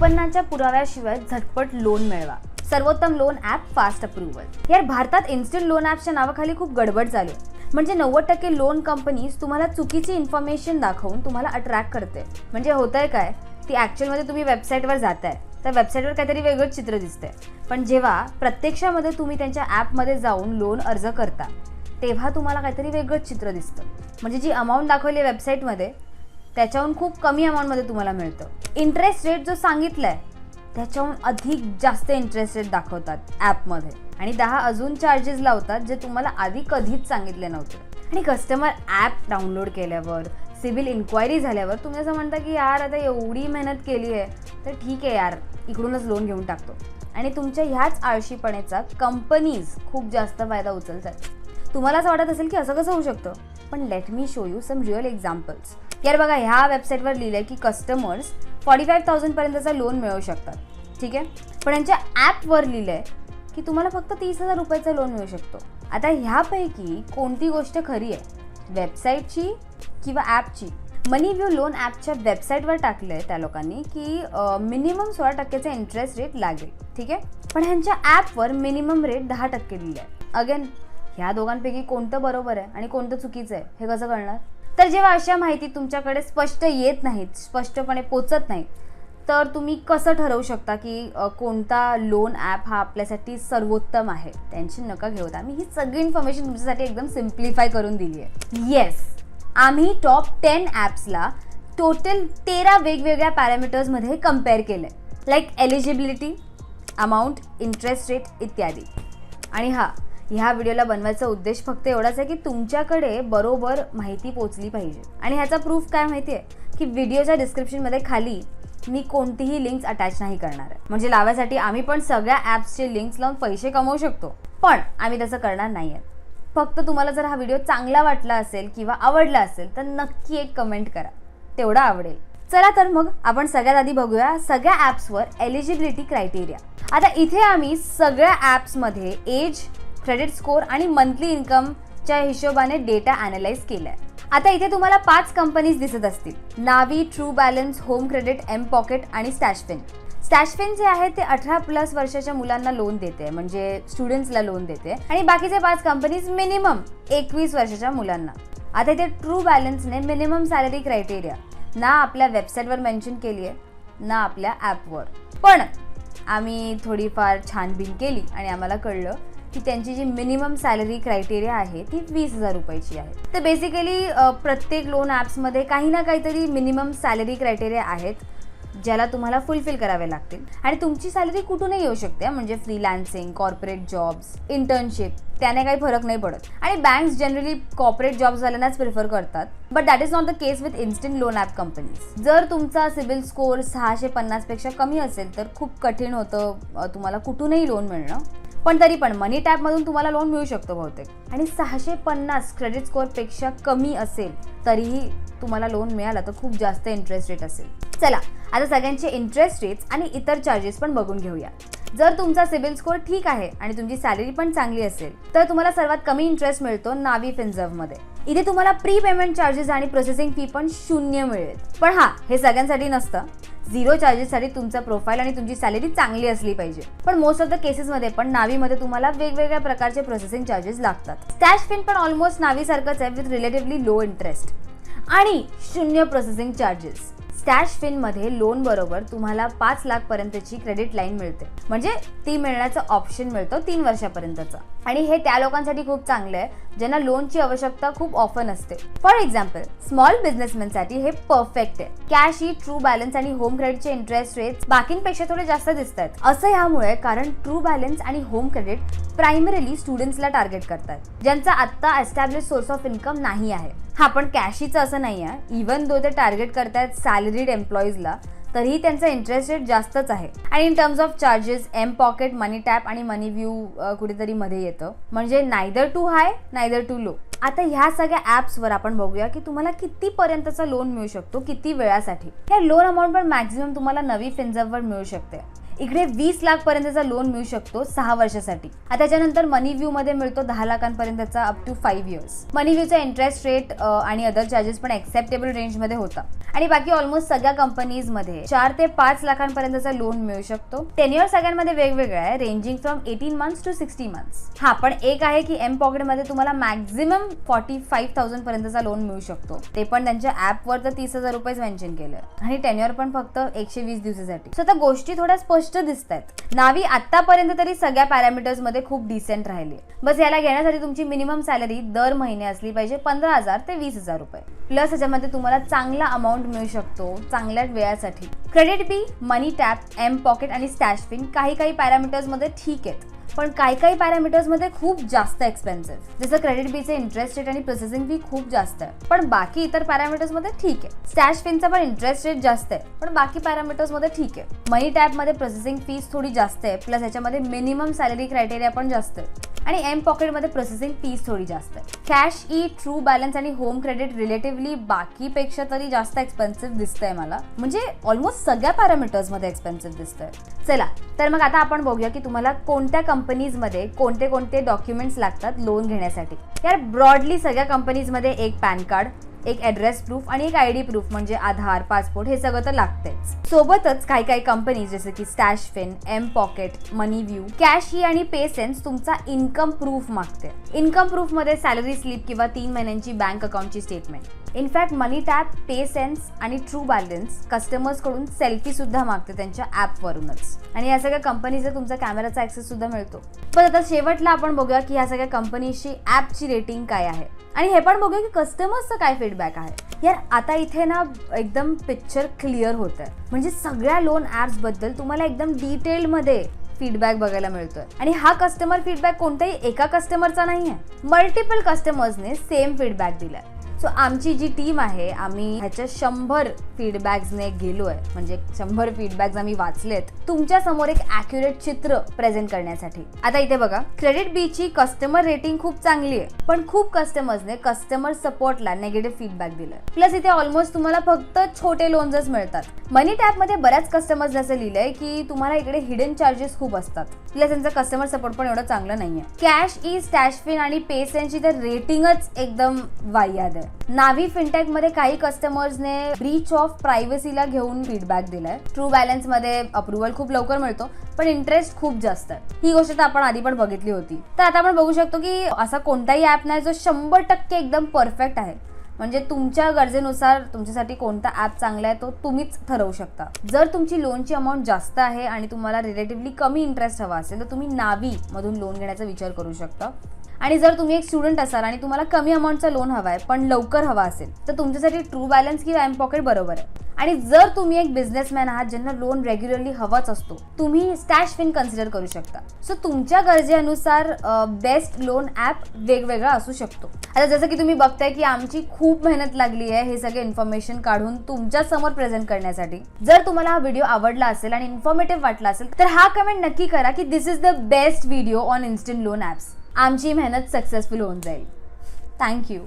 उत्पन्नाच्या पुराव्याशिवाय झटपट लोन मिळवा. सर्वोत्तम लोन ॲप फास्ट अप्रुव्हल यार भारतात इन्स्टंट लोन ॲपच्या नावाखाली खूप गडबड चालू आहे म्हणजे नव्वद टक्के लोन कंपनीज तुम्हाला चुकीची इन्फॉर्मेशन दाखवून तुम्हाला अट्रॅक्ट करते. म्हणजे होतंय काय? ती ॲक्च्युअलमध्ये तुम्ही वेबसाईटवर जाताय. तर वेबसाईटवर काहीतरी वेगळंच चित्र दिसतंय. पण जेव्हा प्रत्यक्षामध्ये तुम्ही त्यांच्या ॲपमध्ये जाऊन लोन अर्ज करता तेव्हा तुम्हाला काहीतरी वेगळंच चित्र दिसतं. म्हणजे जी अमाऊंट दाखवली वेबसाईटमध्ये त्याच्याहून खूप कमी अमाऊंटमध्ये तुम्हाला मिळतं. इंटरेस्ट रेट जो सांगितलाय त्याच्याहून अधिक जास्त इंटरेस्ट रेट दाखवतात ॲपमध्ये. आणि दहा अजून चार्जेस लावतात जे तुम्हाला आधी कधीच सांगितले नव्हते. आणि कस्टमर ॲप डाउनलोड केल्यावर सिव्हिल इन्क्वायरी झाल्यावर तुम्ही असं म्हणता की यार आता एवढी मेहनत केली आहे तर ठीक आहे यार इकडूनच लोन घेऊन टाकतो. आणि तुमच्या ह्याच आळशीपणेचा कंपनीज खूप जास्त फायदा उचलतात. तुम्हाला असं वाटत असेल की असं कसं होऊ शकतं? पण let me show you some real examples यार बघा ह्या वेबसाईटवर लिहिलं आहे की कस्टमर्स फॉर्टी फाईव्ह थाउजंडपर्यंतचा लोन मिळवू शकतात. ठीक आहे? पण यांच्या ॲपवर लिहिलं आहे की तुम्हाला फक्त तीस हजार रुपयाचा लोन मिळू शकतो. आता ह्यापैकी कोणती गोष्ट खरी आहे? वेबसाईटची किंवा ॲपची मनी व्ह्यू लोन ॲपच्या वेबसाईटवर टाकलं आहे त्या लोकांनी की मिनिमम सोळा टक्क्याचा इंटरेस्ट रेट लागेल. ठीक आहे? पण ह्यांच्या ॲपवर मिनिमम रेट दहा टक्के दिले आहे अगेन ह्या दोघांपैकी कोणतं बरोबर आहे आणि कोणतं चुकीचं आहे हे कसं कळणार? तर जेव्हा अशा माहिती तुमच्याकडे स्पष्ट येत नाहीत स्पष्टपणे पोचत नाहीत तर तुम्ही कसं ठरवू शकता की कोणता लोन ॲप हा आपल्यासाठी सर्वोत्तम आहे? टेन्शन नका घेऊत आम्ही ही सगळी इन्फॉर्मेशन तुमच्यासाठी एकदम सिम्प्लिफाय करून दिली आहे येस आम्ही टॉप टेन ॲप्सला टोटल तेरा वेगवेगळ्या पॅरामीटर्समध्ये कंपेअर केलं आहे like eligibility amount interest rate इत्यादी. आणि हां ह्या व्हिडिओला बनवायचा उद्देश फक्त एवढाच आहे की तुमच्याकडे बरोबर माहिती पोचली पाहिजे. आणि ह्याचा प्रूफ काय माहिती आहे की व्हिडिओच्या डिस्क्रिप्शनमध्ये खाली मी कोणतीही लिंक्स अटॅच नाही करणार आहे. म्हणजे लावायसाठी आम्ही पण सगळ्या ॲप्सचे लिंक्स लावून पैसे कमवू शकतो. पण आम्ही तसं करणार नाही आहे फक्त तुम्हाला जर हा व्हिडिओ चांगला वाटला असेल किंवा आवडला असेल तर नक्की एक कमेंट करा. तेवढा आवडेल. चला तर मग आपण सगळ्यात आधी बघूया सगळ्या ॲप्सवर एलिजिबिलिटी क्रायटेरिया आता इथे आम्ही सगळ्या ॲप्समध्ये एज क्रेडिट स्कोअर आणि मंथली इन्कमच्या हिशोबाने डेटा अनालाइज केलाय. आता इथे तुम्हाला पाच कंपनीज दिसत असतील. Navi True Balance Home Credit mPokket आणि स्टॅशफिन स्टॅशफिन जे आहे ते अठरा प्लस वर्षाच्या मुलांना लोन देते म्हणजे स्टुडंट्सला लोन देते. आणि बाकीचे पाच कंपनीज मिनिमम एकवीस वर्षाच्या मुलांना. आता इथे ट्रू बॅलन्सने मिनिमम सॅलरी क्रायटेरिया ना आपल्या वेबसाईटवर मेन्शन केली आहे ना आपल्या ॲपवर पण आम्ही थोडीफार छानबीन केली आणि आम्हाला कळलं. की त्यांची जी मिनिमम सॅलरी क्रायटेरिया आहे ती वीस हजार रुपयाची आहे. तर बेसिकली प्रत्येक लोन ॲप्समध्ये काही ना काहीतरी मिनिमम सॅलरी क्रायटेरिया आहेत ज्याला तुम्हाला फुलफिल करावे लागतील. आणि तुमची सॅलरी कुठूनही येऊ शकते म्हणजे फ्रीलान्सिंग कॉर्पोरेट जॉब्स इंटर्नशिप त्याने काही फरक नाही पडत. आणि बँक्स जनरली कॉर्पोरेट जॉब्सवाल्यांनाच प्रिफर करतात. But that is not the case with instant loan app companies जर तुमचा सिबिल स्कोअर सहाशे पन्नासपेक्षा कमी असेल तर खूप कठीण होतं तुम्हाला कुठूनही लोन मिळणं. पण तरी पण मनी टॅपमधून तुम्हाला लोन मिळू शकतो बहुतेक. आणि सहाशे पन्नास क्रेडिट स्कोअरपेक्षा कमी असेल तरीही तुम्हाला लोन मिळालं तर खूप जास्त इंटरेस्ट रेट असेल. चला आता सगळ्यांचे इंटरेस्ट रेट्स आणि इतर चार्जेस पण बघून घेऊया. जर तुमचा सिबिल स्कोअर ठीक आहे आणि तुमची सॅलरी पण चांगली असेल तर तुम्हाला सर्वात कमी इंटरेस्ट मिळतो नावी फिन्झर्व्हमध्ये इथे तुम्हाला प्री पेमेंट चार्जेस आणि प्रोसेसिंग फी पण शून्य मिळेल. पण हा हे सगळ्यांसाठी नसतं. झिरो चार्जेससाठी तुमचा प्रोफाईल आणि तुमची सॅलरी चांगली असली पाहिजे. पण मोस्ट ऑफ द केसेसमध्ये पण नावीमध्ये तुम्हाला वेगवेगळ्या प्रकारचे प्रोसेसिंग चार्जेस लागतात. स्टॅश फिन पण ऑलमोस्ट नावीसारखंच आहे विथ रिलेटिव्हली लो इंटरेस्ट आणि शून्य प्रोसेसिंग चार्जेस स्टॅश फिनमध्ये लोन बरोबर तुम्हाला पाच लाख पर्यंतची क्रेडिट लाईन मिळते. म्हणजे ती मिळण्याचं ऑप्शन मिळतं तीन वर्षापर्यंतचं. आणि हे त्या लोकांसाठी खूप चांगलं आहे ज्यांना लोनची आवश्यकता खूप ऑफन असते. फॉर एक्झाम्पल स्मॉल बिझनेसमॅनसाठी हे परफेक्ट आहे. कॅश ही ट्रू बॅलन्स आणि होम क्रेडिटचे इंटरेस्ट रेट बाकींपेक्षा थोडे जास्त दिसत आहेत असं ह्यामुळे कारण ट्रू बॅलन्स आणि होम क्रेडिट प्रायमरीली स्टुडंट्सला टार्गेट करतात. ज्यांचा आत्ता एस्टॅब्लिश सोर्स ऑफ इन्कम नाही आहे. हा पण कॅशीचं असं नाही आहे इवन दो ते टार्गेट करतायत सॅलरीड एम्प्लॉईजला तरीही त्यांचा इंटरेस्ट रेट जास्तच आहे. आणि in terms of charges mPokket MoneyTap आणि मनी व्ह्यू कुठेतरी मध्ये येतं. म्हणजे neither too high neither too low आता ह्या सगळ्या ॲप्सवर आपण बघूया की तुम्हाला किती पर्यंतचा लोन मिळू शकतो किती वेळासाठी. या लोन अमाऊंट पण मॅक्झिमम तुम्हाला नवी फिन्झअपवर मिळू शकते. इकडे वीस लाख पर्यंतचा लोन मिळू शकतो सहा वर्षासाठी. आता त्याच्यानंतर मनी व्ह्यू मध्ये मिळतो दहा लाखांपर्यंतचा अप टू फाईव्ह इयर्स मनी व्ह्यूचा इंटरेस्ट रेट आणि अदर चार्जेस पण एक्सेप्टेबल रेंजमध्ये होता. आणि बाकी ऑलमोस्ट सगळ्या कंपनीजमध्ये चार ते पाच लाखांपर्यंतचा लोन मिळू शकतो. टेन्युअर सगळ्यांमध्ये वेगवेगळा आहे ranging from eighteen months to sixty months हा पण एक आहे की एम पॉकेटमध्ये तुम्हाला मॅक्झिमम फॉर्टी फाईव्ह थाउजंड पर्यंतचा लोन मिळू शकतो. ते पण त्यांच्या ऍपवर तर तीस हजार रुपयेच मेन्शन केलं आणि टेन्युअर पण फक्त एकशे वीस दिवसासाठी. सो आता गोष्टी थोड्या स्पष्ट दिसत आहेत नावी आतापर्यंत तरी सगळ्या पॅरामीटर्समध्ये खूप डिसेंट राहिली बस याला घेण्यासाठी तुमची मिनिमम सॅलरी दर महिने असली पाहिजे पंधरा हजार ते वीस हजार रुपये. प्लस ह्याच्यामध्ये तुम्हाला चांगला अमाऊंट मिळू शकतो चांगल्या वेळासाठी. क्रेडिट बी मनी टॅप एम पॉकेट आणि स्टॅश पिन काही काही पॅरामीटर्समध्ये ठीक आहेत. पण काही काही पॅरामीटर्समध्ये खूप जास्त एक्सपेन्सिव्ह जसं क्रेडिट बीचे इंटरेस्ट रेट आणि प्रोसेसिंग फी खूप जास्त आहे. पण बाकी इतर पॅरामीटर्समध्ये ठीक आहे. स्टॅश पिनचा पण इंटरेस्ट रेट जास्त आहे. पण बाकी पॅरामीटर्समध्ये ठीक आहे. मनी टॅपमध्ये प्रोसेसिंग फीस थोडी जास्त आहे. प्लस याच्यामध्ये मिनिमम सॅलरी क्रायटेरिया पण जास्त आहे. आणि एम पॉकेटमध्ये प्रोसेसिंग फीस थोडी जास्त आहे. कॅश ई ट्रू बॅलन्स आणि होम क्रेडिट रिलेटिव्हली बाकीपेक्षा तरी जास्त एक्सपेन्सिव्ह दिसतंय मला. म्हणजे ऑलमोस्ट सगळ्या पॅरामीटर्समध्ये एक्सपेन्सिव्ह दिसतंय. चला तर मग आता आपण बघूया की तुम्हाला कोणत्या कंपनीजमध्ये कोणते कोणते डॉक्युमेंट्स लागतात लोन घेण्यासाठी. यार ब्रॉडली सगळ्या कंपनीजमध्ये एक पॅन कार्ड एक ॲड्रेस प्रूफ आणि एक आय डी प्रूफ म्हणजे आधार पासपोर्ट हे सगळं तर लागतंच सोबतच काही काही कंपनीज जसं की StashFin M pocket money view cash ही आणि पे सेन्स तुमचा इन्कम प्रूफ मागते इन्कम प्रूफमध्ये सॅलरी स्लिप किंवा तीन महिन्यांची bank अकाउंटची statement in fact MoneyTap PaySense आणि ट्रू बॅलन्स कस्टमर्सकडून सेल्फीसुद्धा सेल्फी सुद्धा मागते त्यांच्या ॲपवरूनच आणि या सगळ्या कंपनीचा तुमचा कॅमेराचा ॲक्सेससुद्धा मिळतो. पण आता शेवटला आपण बघूया की ह्या सगळ्या कंपनीची ॲपची रेटिंग काय आहे. आणि हे पण बघूया की कस्टमर्सचं काय फीडबॅक आहे. यार आता इथे ना एकदम पिक्चर क्लिअर होत आहे म्हणजे सगळ्या लोन ॲप्सबद्दल तुम्हाला एकदम डिटेलमध्ये फीडबॅक बघायला मिळतोय. आणि हा कस्टमर फीडबॅक कोणत्याही एका कस्टमरचा नाही आहे मल्टिपल कस्टमर्सने सेम फीडबॅक दिलाय. सो आमची जी टीम आहे आम्ही ह्याच्या शंभर फीडबॅक्सने गेलो आहे म्हणजे शंभर फीडबॅक्स आम्ही वाचलेत. तुमच्यासमोर एक अॅक्युरेट चित्र प्रेझेंट करण्यासाठी. आता इथे बघा. क्रेडिट बीची कस्टमर रेटिंग खूप चांगली आहे. पण खूप कस्टमर्सने कस्टमर सपोर्टला नेगेटिव्ह फीडबॅक दिलाय. प्लस इथे ऑलमोस्ट तुम्हाला फक्त छोटे लोन्सच मिळतात. मनी टॅपमध्ये बऱ्याच कस्टमर्स असं लिहिलंय की तुम्हाला इकडे हिडन चार्जेस खूप असतात. तिला त्यांचा कस्टमर सपोर्ट पण एवढं चांगलं नाहीये. कॅश इज टॅशफिन फिन आणि पेसेंटची तर रेटिंगच एकदम वाह्याद आहे. नावी फिनटेकमध्ये काही कस्टमर्सने ब्रीच ऑफ प्रायव्हसीला घेऊन फीडबॅक दिलाय. ट्रू बॅलन्समध्ये अप्रुव्हल खूप लवकर मिळतो पण इंटरेस्ट खूप जास्त आहे. ही गोष्ट तर आपण आधी पण बघितली होती. तर आता आपण बघू शकतो की असा कोणताही ऍप नाही जो शंभर टक्के एकदम परफेक्ट आहे. म्हणजे तुमच्या गरजेनुसार तुमच्यासाठी कोणता ॲप चांगला आहे तो तुम्हीच ठरवू शकता. जर तुमची लोनची अमाऊंट जास्त आहे आणि तुम्हाला रिलेटिव्हली कमी इंटरेस्ट हवा असेल तर तुम्ही नावी मधून लोन घेण्याचा विचार करू शकता. आणि जर तुम्ही एक स्टुडंट असाल आणि तुम्हाला कमी अमाऊंटचा लोन हवा आहे पण लवकर हवा असेल तर तुमच्यासाठी ट्रू बॅलन्स किंवा एम पॉकेट बरोबर आहे. आणि जर तुम्ही एक बिझनेसमॅन आहात ज्यांना लोन रेग्युलरली हवाच असतो तुम्ही स्टॅश फिन कन्सिडर करू शकता. सो तुमच्या गरजेनुसार बेस्ट लोन ॲप वेगवेगळा असू शकतो. आता जसं की तुम्ही बघताय की आमची खूप मेहनत लागली आहे हे सगळे इन्फॉर्मेशन काढून तुमच्यासमोर प्रेझेंट करण्यासाठी. जर तुम्हाला हा व्हिडिओ आवडला असेल आणि इन्फॉर्मेटिव्ह वाटला असेल तर हा कमेंट नक्की करा की this is the best video on instant loan apps आमची मेहनत सक्सेसफुल होऊन जाईल. थँक्यू